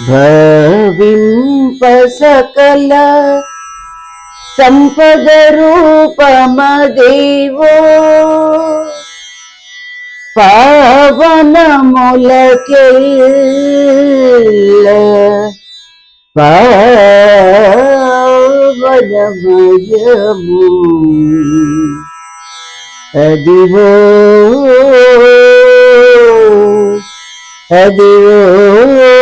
భవింప సకల సంపద రూపమదేవో పావనములకెల్ల పవనమయము. అదివో అదివో.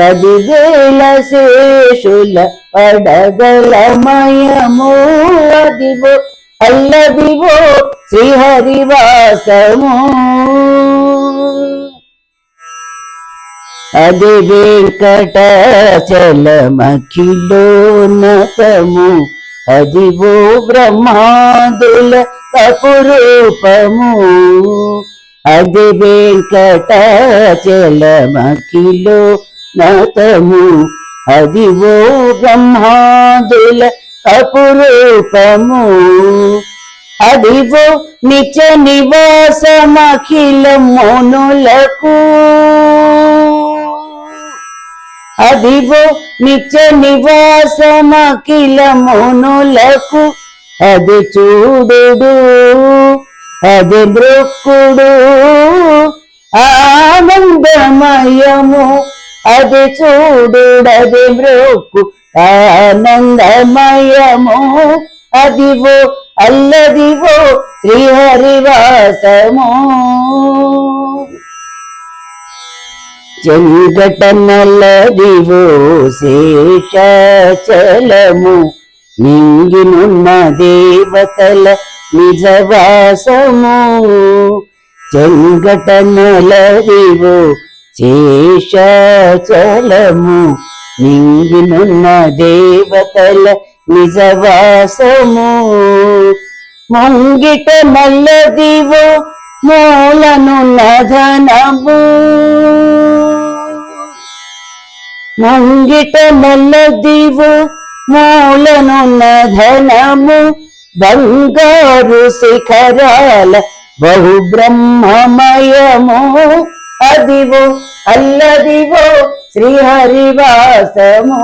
పదివేల శేషుల పడగలమయము అదివో అల్లదివో శ్రీహరివాసము. అది వెంకటాచలమఖిలోన్నతము అదివో బ్రహ్మాదుల కపురూపము అది వెంకటాచలమఖిలో నతము అదివో బ్రహ్మాదుల అపురూపము అదివో నిచ నివాసమఖిల మోనులకు అదివో నిత్య నివాసమఖిల మోనులకు అది చూడు అది మృక్కుడు ఆనందమయము అది చూడుడది మ్రోకు ఆనందమయము. అదివో అల్లదివో శ్రీహరివాసము. చెంగటనల్లదివో శేషాచలము. నింగినున్న దేవతల నిజవాసము. చెంగటనలదివో శేషాచలము నింగినున్న దేవతల నిజవాసము. ముంగిట మల్లదివో మూలను నధనము ముంగిట మల్లదివో మూలను నధనము బంగారు శిఖరాల బహు బ్రహ్మమయము అదివో అల్లదివో శ్రీహరివాసము.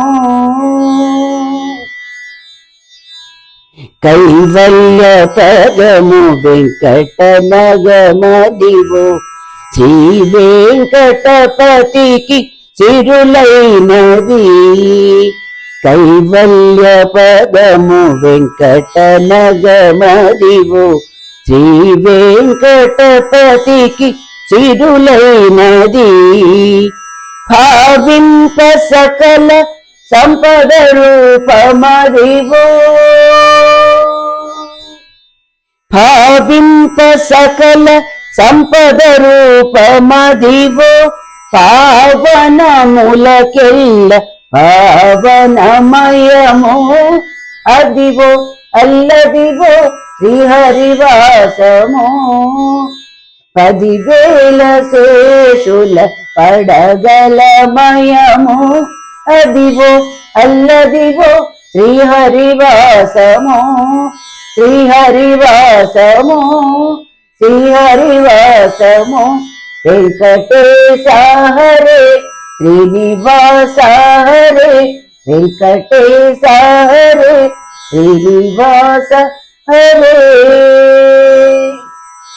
కైవల్య పదము వెంకట నగమదివో శ్రీ వెంకటపతికి చిరులైనది కైవల్య పదము వెంకట నగమదివో శ్రీ వెంకటపతికి చిరులైనది భావింప సకల సంపద రూపమదివో భావింప సకల సంపద రూపమదివో పావనములకెల్ల పావనమయము అదివో అల్లదివో శ్రీహరివాసము. పదివేల శేషుల పడగలమయము అదివో అల్లదివో శ్రీహరివాసము. శ్రీహరివాసము శ్రీహరివాసము. వెంకటేశ హరే శ్రీనివాస హరే వెంకటేశ హరే శ్రీనివాస హరే